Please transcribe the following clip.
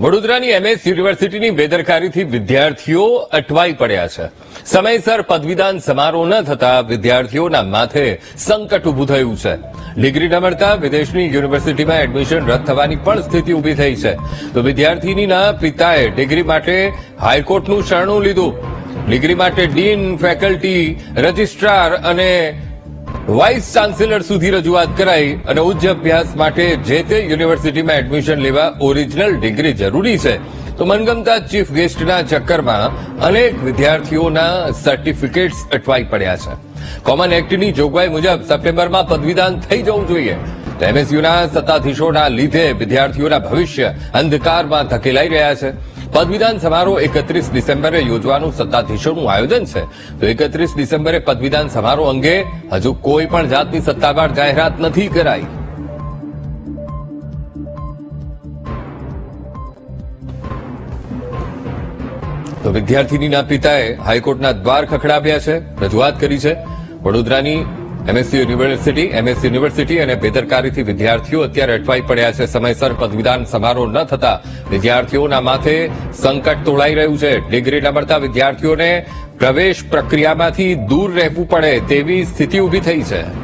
વડોદરાની એમએસ યુનિવર્સિટીની બેદરકારીથી વિદ્યાર્થીઓ અટવાઈ પડ્યા છે. સમયસર પદવીદાન સમારોહ ન થતા વિદ્યાર્થીઓના માથે સંકટ ઉભું થયું છે. ડિગ્રી ન મળતા વિદેશની યુનિવર્સિટીમાં એડમિશન રદ થવાની પણ સ્થિતિ ઊભી થઈ છે. તો વિદ્યાર્થીનીના પિતાએ ડિગ્રી માટે હાઈકોર્ટનું શરણું લીધું. ડિગ્રી માટે ડીન, ફેકલ્ટી, રજિસ્ટ્રાર અને વાઇસ ચાન્સેલર સુધી રજૂઆત કરાઈ અને ઉચ્ચ અભ્યાસ માટે જે તે યુનિવર્સિટીમાં એડમિશન લેવા ઓરિજિનલ ડિગ્રી જરૂરી છે. તો મનગમતા ચીફ ગેસ્ટના ચક્કરમાં અનેક વિદ્યાર્થીઓના સર્ટિફિકેટ્સ અટવાઈ પડ્યા છે. કોમન એક્ટની જોગવાઈ મુજબ સપ્ટેમ્બરમાં પદવીદાન થઈ જવું જોઈએ. એમએસયુના સત્તાધીશોના લીધે વિદ્યાર્થીઓના ભવિષ્ય અંધકારમાં ધકેલાઈ રહ્યા છે. પદવીદાન સમારોહ એકત્રીસ ડિસેમ્બરે યોજવાનું સત્તાધીશોનું આયોજન છે. તો એકત્રીસ ડિસેમ્બરે પદવીદાન સમારોહ અંગે હજુ કોઈ પણ જાતની સત્તાવાર જાહેરાત નથી કરાઈ. તો વિદ્યાર્થીનીના પિતાએ હાઈકોર્ટના દ્વાર ખખડાવ્યા છે. રજૂઆત કરી છે. વડોદરાની એમએસસી યુનિવર્સિટી એમએસ યુનિવર્સિટી અને બેદરકારીથી વિદ્યાર્થીઓ અત્યારે અટવાઈ પડ્યા છે. સમયસર પદવીદાન સમારોહ ન થતા વિદ્યાર્થીઓના માથે સંકટ તોળાઈ રહ્યું છે. ડિગ્રી ન મળતા વિદ્યાર્થીઓને પ્રવેશ પ્રક્રિયામાંથી દૂર રહેવું પડે તેવી સ્થિતિ ઊભી થઈ છે.